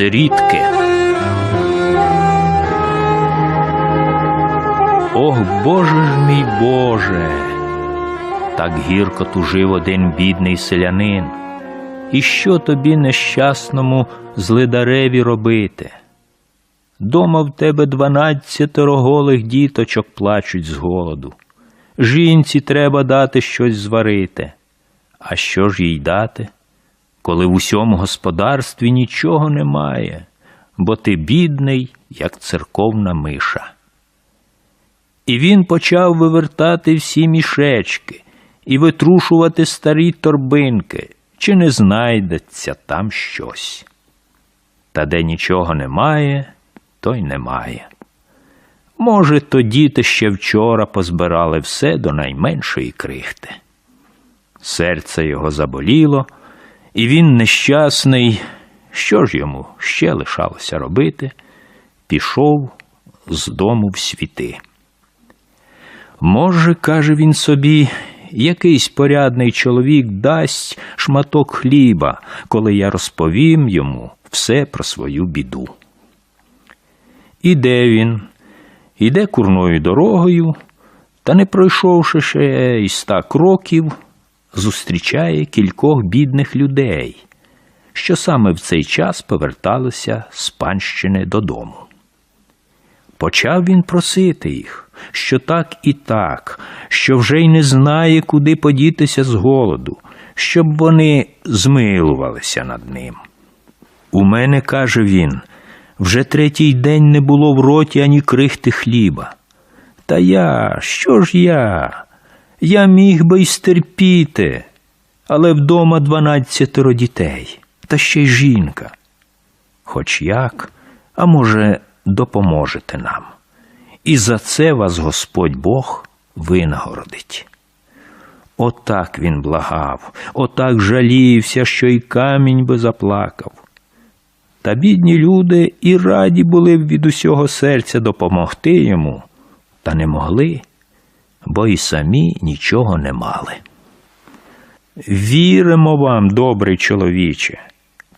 сирітки. Ох, Боже ж мій Боже. Так гірко тужив один бідний селянин. І що тобі нещасному злидареві робити? Дома в тебе дванадцятеро голих діточок плачуть з голоду. Жінці треба дати щось зварити. А що ж їй дати, коли в усьому господарстві нічого немає, бо ти бідний, як церковна миша. І він почав вивертати всі мішечки і витрушувати старі торбинки, чи не знайдеться там щось. Та де нічого немає, то й немає. Може, то діти ще вчора позбирали все до найменшої крихти. Серце його заболіло, і він нещасний. Що ж йому ще лишалося робити? Пішов з дому в світи. Може, каже він собі, якийсь порядний чоловік дасть шматок хліба, коли я розповім йому все про свою біду. Іде він, іде курною дорогою, та не пройшовши ще й ста кроків, зустрічає кількох бідних людей, що саме в цей час поверталися з панщини додому. Почав він просити їх, що так і так, що вже й не знає, куди подітися з голоду, щоб вони змилувалися над ним. У мене, каже він, вже третій день не було в роті ані крихти хліба. Та я, що ж я? Я міг би й стерпіти, але вдома дванадцятеро дітей, та ще й жінка. Хоч як, а може, допоможете нам. І за це вас Господь Бог винагородить. Отак він благав, отак жалівся, що й камінь би заплакав. Та бідні люди і раді були б від усього серця допомогти йому, та не могли, бо і самі нічого не мали. Віримо вам, добрий чоловіче,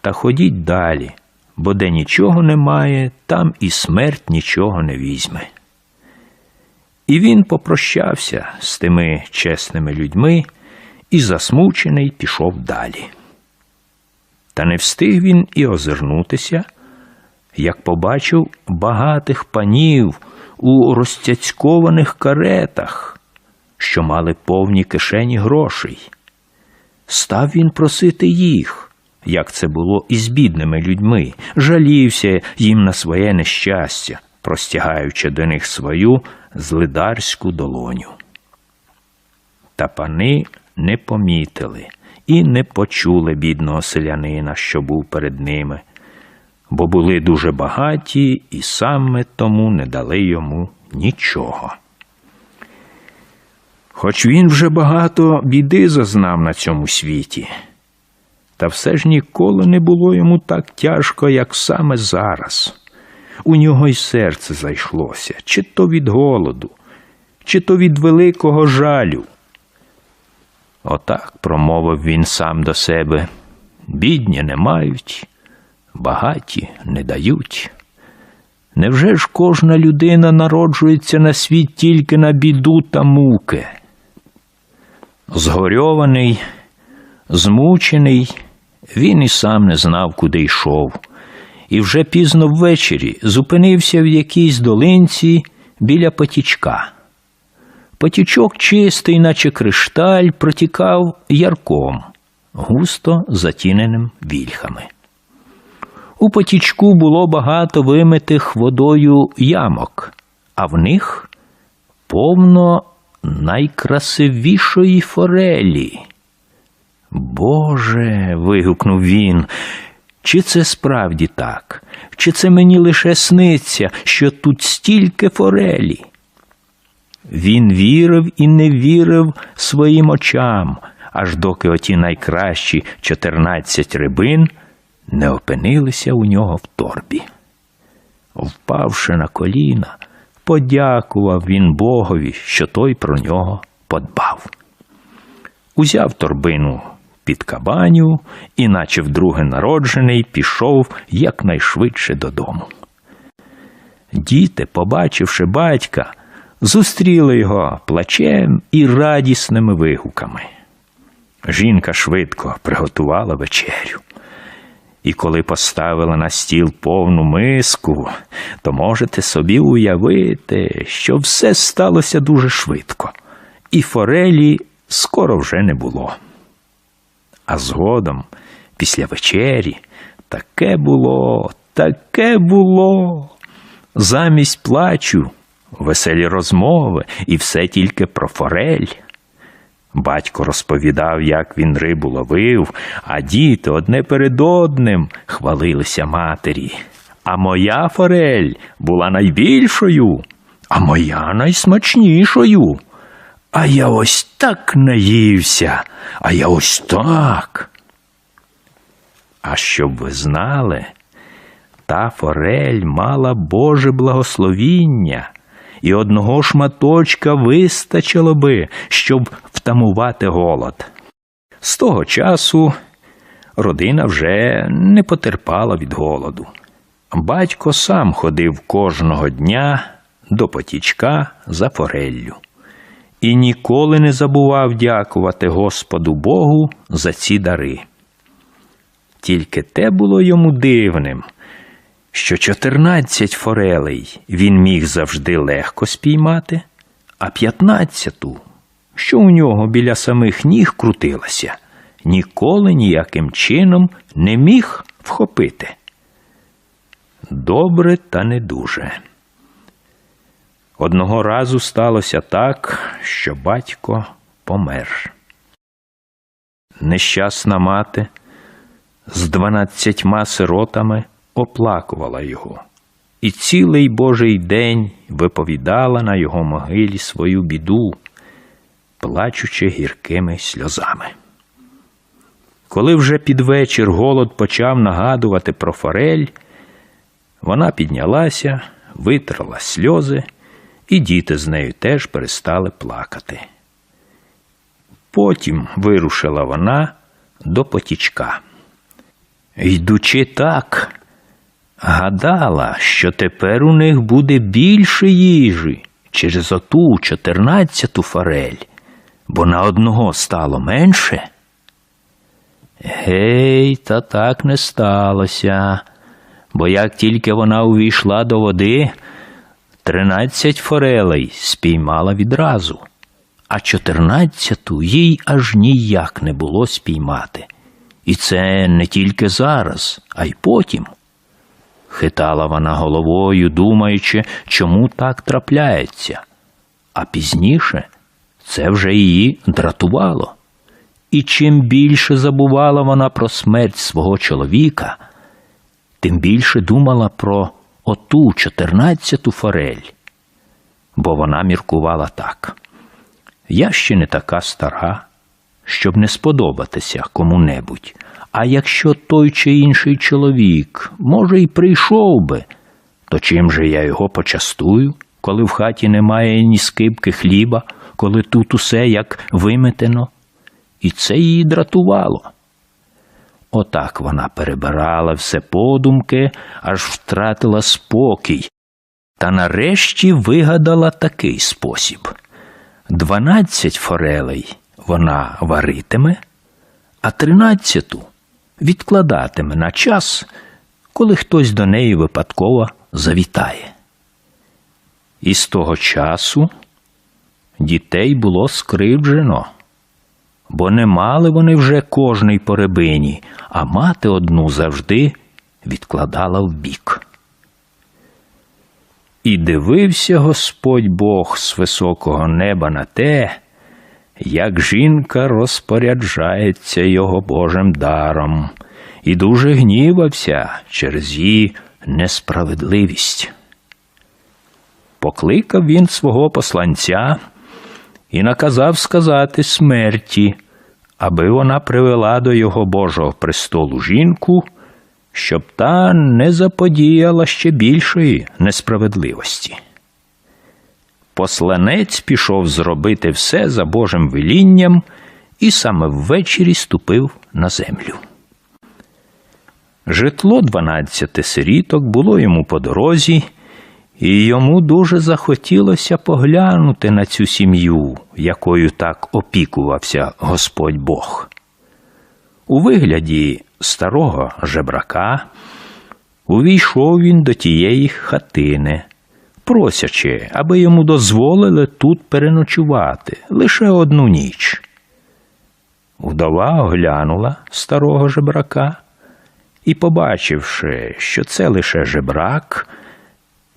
та ходіть далі, бо де нічого немає, там і смерть нічого не візьме. І він попрощався з тими чесними людьми і, засмучений, пішов далі. Та не встиг він і озирнутися, як побачив багатих панів у розцяцькованих каретах, що мали повні кишені грошей. Став він просити їх, як це було із бідними людьми, жалівся їм на своє нещастя, простягаючи до них свою злидарську долоню. Та пани не помітили і не почули бідного селянина, що був перед ними, бо були дуже багаті і саме тому не дали йому нічого. Хоч він вже багато біди зазнав на цьому світі, та все ж ніколи не було йому так тяжко, як саме зараз. У нього й серце зайшлося, чи то від голоду, чи то від великого жалю. Отак промовив він сам до себе. Бідні не мають, багаті не дають. Невже ж кожна людина народжується на світ тільки на біду та муки? Згорьований, змучений, він і сам не знав, куди йшов, і вже пізно ввечері зупинився в якійсь долинці біля потічка. Потічок чистий, наче кришталь, протікав ярком, густо затіненим вільхами. У потічку було багато вимитих водою ямок, а в них повно найкрасивішої форелі. Боже. вигукнув він. Чи це справді так? Чи це мені лише сниться, що тут стільки форелі? Він вірив і не вірив своїм очам, аж доки оті найкращі чотирнадцять рибин не опинилися у нього в торбі. Впавши на коліна, подякував він Богові, що той про нього подбав. Узяв торбину під кабаню і, наче вдруге народжений, пішов якнайшвидше додому. Діти, побачивши батька, зустріли його плачем і радісними вигуками. Жінка швидко приготувала вечерю. І коли поставила на стіл повну миску, то можете собі уявити, що все сталося дуже швидко, і форелі скоро вже не було. А згодом, після вечері, таке було, таке було. Замість плачу, веселі розмови і все тільки про форель. Батько розповідав, як він рибу ловив, а діти одне перед одним хвалилися матері. А моя форель була найбільшою, а моя найсмачнішою. А я ось так наївся, а я ось так. А щоб ви знали, та форель мала Боже благословіння, і одного шматочка вистачило би, щоб втамувати голод. З того часу родина вже не потерпала від голоду. Батько сам ходив кожного дня до потічка за фореллю і ніколи не забував дякувати Господу Богу за ці дари. Тільки те було йому дивним, що чотирнадцять форелей він міг завжди легко спіймати, а п'ятнадцяту, що у нього біля самих ніг крутилася, ніколи ніяким чином не міг вхопити. Добре, та не дуже. Одного разу сталося так, що батько помер. Нещасна мати з дванадцятьма сиротами оплакувала його, і цілий божий день виповідала на його могилі свою біду, плачучи гіркими сльозами. Коли вже під вечір голод почав нагадувати про форель, вона піднялася, витрала сльози, і діти з нею теж перестали плакати. Потім вирушила вона до потічка. Йдучи так, гадала, що тепер у них буде більше їжі через оту чотирнадцяту форель, бо на одного стало менше. Гей, та так не сталося, бо як тільки вона увійшла до води, тринадцять форелей спіймала відразу, а чотирнадцяту їй аж ніяк не було спіймати. І це не тільки зараз, а й потім. Хитала вона головою, думаючи, чому так трапляється. А пізніше це вже її дратувало. І чим більше забувала вона про смерть свого чоловіка, тим більше думала про оту чотирнадцяту форель. Бо вона міркувала так. Я ще не така стара, щоб не сподобатися кому-небудь. А якщо той чи інший чоловік, може, й прийшов би, то чим же я його почастую, коли в хаті немає ні скипки хліба, коли тут усе як виметено? І це її дратувало. Отак вона перебирала все подумки, аж втратила спокій, та нарешті вигадала такий спосіб. Дванадцять форелей вона варитиме, а тринадцяту відкладатиме на час, коли хтось до неї випадково завітає. І з того часу дітей було скривджено, бо не мали вони вже кожний по рибині, а мати одну завжди відкладала вбік. І дивився Господь Бог з високого неба на те, як жінка розпоряджається його Божим даром, і дуже гнівався через її несправедливість. Покликав він свого посланця і наказав сказати смерті, аби вона привела до його Божого престолу жінку, щоб та не заподіяла ще більшої несправедливості. Посланець пішов зробити все за Божим велінням і саме ввечері ступив на землю. Житло дванадцяти сиріток було йому по дорозі, і йому дуже захотілося поглянути на цю сім'ю, якою так опікувався Господь Бог. У вигляді старого жебрака увійшов він до тієї хатини, просячи, аби йому дозволили тут переночувати лише одну ніч. Вдова оглянула старого жебрака і, побачивши, що це лише жебрак,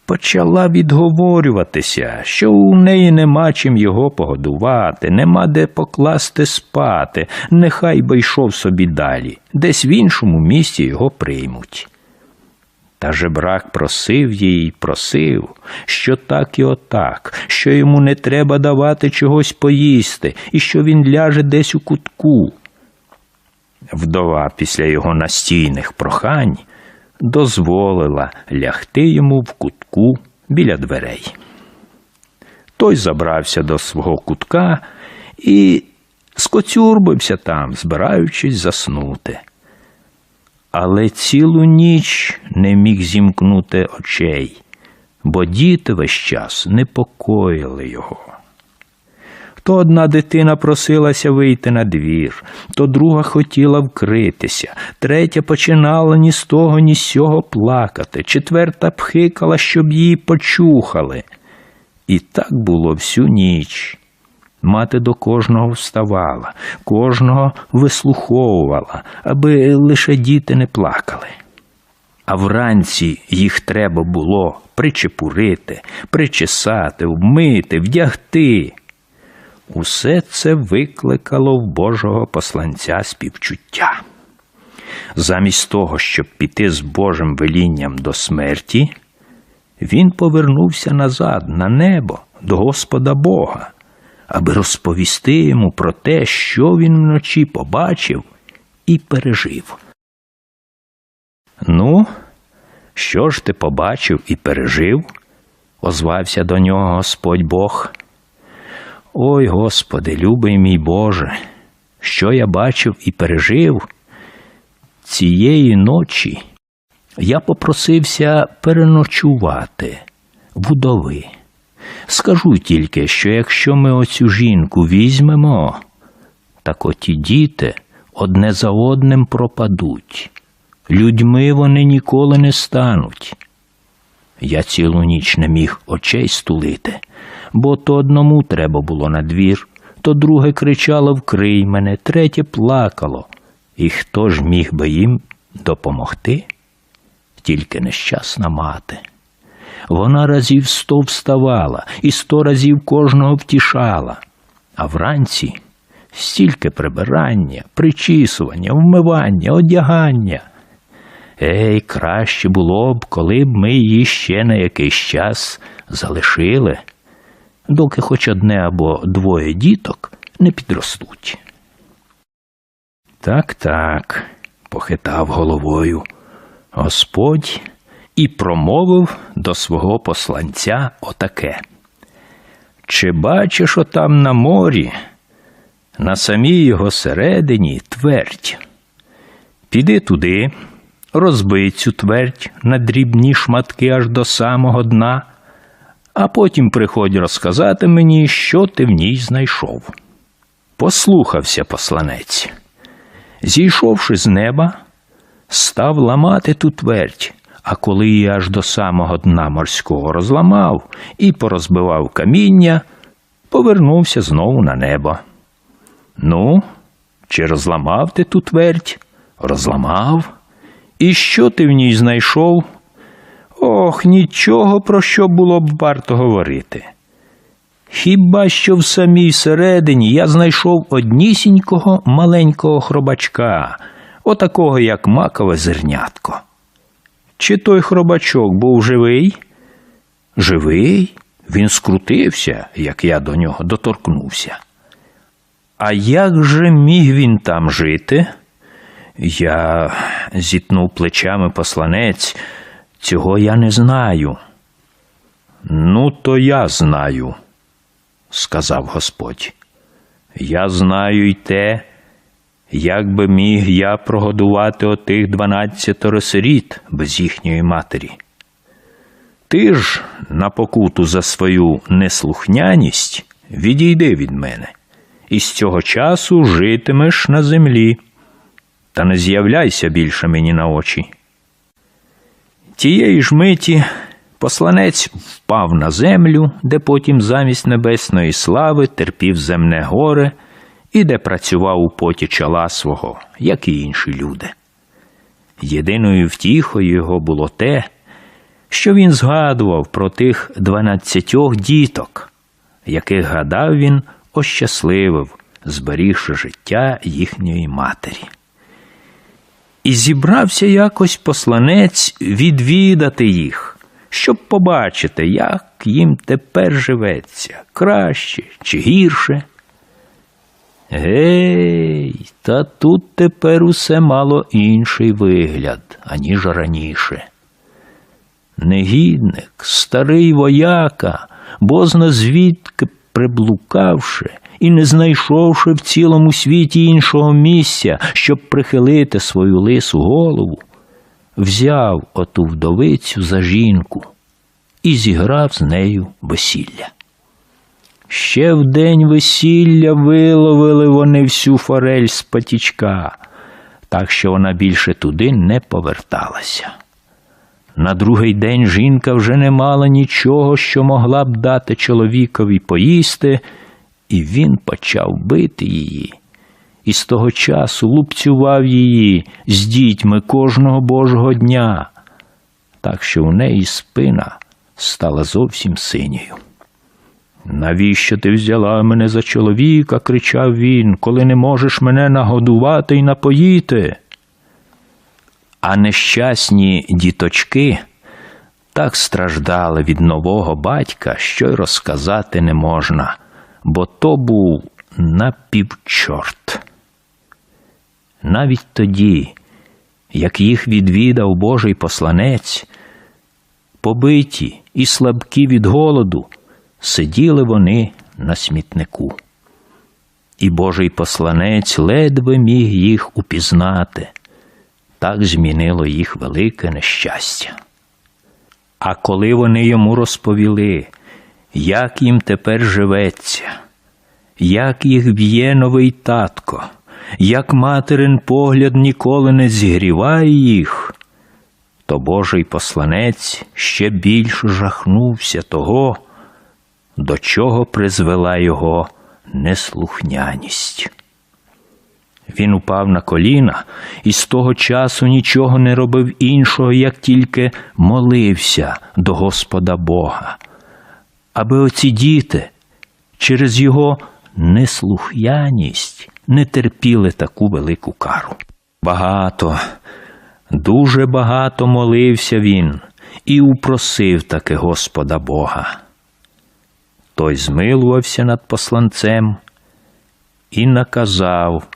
почала відговорюватися, що у неї нема чим його погодувати, нема де покласти спати, нехай би йшов собі далі, десь в іншому місці його приймуть. Та жебрак просив їй, просив, що так і отак, що йому не треба давати чогось поїсти, і що він ляже десь у кутку. Вдова після його настійних прохань дозволила лягти йому в кутку біля дверей. Той забрався до свого кутка і скоцюрбився там, збираючись заснути. Але цілу ніч не міг зімкнути очей, бо діти весь час непокоїли його. То одна дитина просилася вийти на двір, то друга хотіла вкритися, третя починала ні з того, ні з сього плакати, четверта пхикала, щоб її почухали. І так було всю ніч. Мати до кожного вставала, кожного вислуховувала, аби лише діти не плакали. А вранці їх треба було причепурити, причесати, вмити, вдягти. Усе це викликало в Божого посланця співчуття. Замість того, щоб піти з Божим велінням до смерті, він повернувся назад на небо до Господа Бога, аби розповісти йому про те, що він вночі побачив і пережив. Ну, що ж ти побачив і пережив? озвався до нього Господь Бог. Ой, Господи, любий мій Боже, що я бачив і пережив цієї ночі я попросився переночувати вдови. Скажу тільки, що якщо ми оцю жінку візьмемо, так оті діти одне за одним пропадуть. Людьми вони ніколи не стануть. Я цілу ніч не міг очей стулити бо то одному треба було на двір, то друге кричало Вкрий мене, третє плакало. І хто ж міг би їм допомогти? Тільки нещасна мати. Вона разів сто вставала і сто разів кожного втішала, а вранці стільки прибирання, причісування, вмивання, одягання. Ей, краще було б, коли б ми її ще на якийсь час залишили доки хоч одне або двоє діток не підростуть. Так, так, похитав головою Господь і промовив до свого посланця отаке. Чи бачиш отам на морі, на самій його середині твердь? Піди туди, розбий цю твердь на дрібні шматки аж до самого дна а потім приходь розказати мені, що ти в ній знайшов. Послухався посланець. Зійшовши з неба, став ламати ту твердь, а коли її аж до самого дна морського розламав і порозбивав каміння, повернувся знову на небо. Ну, чи розламав ти ту твердь? Розламав. І що ти в ній знайшов? Ох, нічого про що було б варто говорити. Хіба що в самій середині я знайшов однісінького маленького хробачка, отакого, як макове зернятко. Чи той хробачок був живий? Живий? Він скрутився, як я до нього доторкнувся. А як же міг він там жити? Я зітнув плечами посланець. Цього я не знаю. Ну, то я знаю, сказав Господь. Я знаю й те, як би міг я прогодувати отих дванадцятеро сиріт без їхньої матері. Ти ж на покуту за свою неслухняність відійди від мене, і з цього часу житимеш на землі, та не з'являйся більше мені на очі. Тієї ж миті посланець впав на землю, де потім замість небесної слави терпів земне горе і де працював у поті чола свого, як і інші люди. Єдиною втіхою його було те, що він згадував про тих дванадцятьох діток, яких гадав він ощасливив, зберігши життя їхньої матері. І зібрався якось посланець відвідати їх, щоб побачити, як їм тепер живеться, краще чи гірше. Гей, та тут тепер усе мало інший вигляд, аніж раніше. Негідник, старий вояка, бозна звідки приблукавши і не знайшовши в цілому світі іншого місця, щоб прихилити свою лису голову, взяв оту вдовицю за жінку і зіграв з нею весілля. Ще в день весілля виловили вони всю форель з патічка, так що вона більше туди не поверталася. На другий день жінка вже не мала нічого, що могла б дати чоловікові поїсти, і він почав бити її. І з того часу лупцював її з дітьми кожного божого дня, так що у неї спина стала зовсім синьою. Навіщо ти взяла мене за чоловіка? кричав він, коли не можеш мене нагодувати і напоїти. А нещасні діточки так страждали від нового батька, що й розказати не можна, бо то був напівчорт. Навіть тоді, як їх відвідав Божий посланець, побиті і слабкі від голоду, сиділи вони на смітнику. І Божий посланець ледве міг їх упізнати. Так змінило їх велике нещастя. А коли вони йому розповіли, як їм тепер живеться, як їх б'є новий татко, як материн погляд ніколи не зігріває їх, то Божий посланець ще більш жахнувся того, до чого призвела його неслухняність. Він упав на коліна і з того часу нічого не робив іншого, як тільки молився до Господа Бога, аби оці діти через його неслухняність не терпіли таку велику кару. Багато, дуже багато молився він і упросив таки Господа Бога. Той змилувався над посланцем і наказав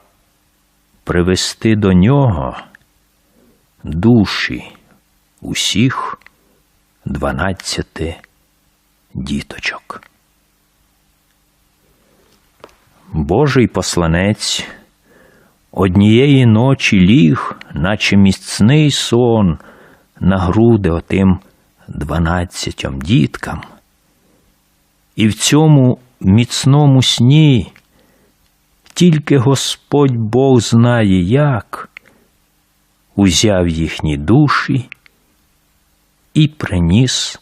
привести до нього душі усіх дванадцяти діточок. Божий посланець однієї ночі ліг, наче міцний сон, на груди отим дванадцятьом діткам. І в цьому міцному сні тільки Господь Бог знає, як узяв їхні душі і приніс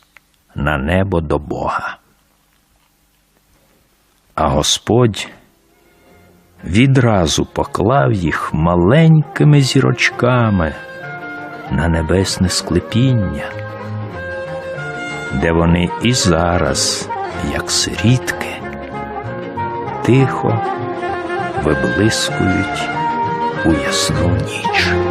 на небо до Бога. А Господь відразу поклав їх маленькими зірочками на небесне склепіння, де вони і зараз, як сирітки, тихо виблискують у ясну ніч.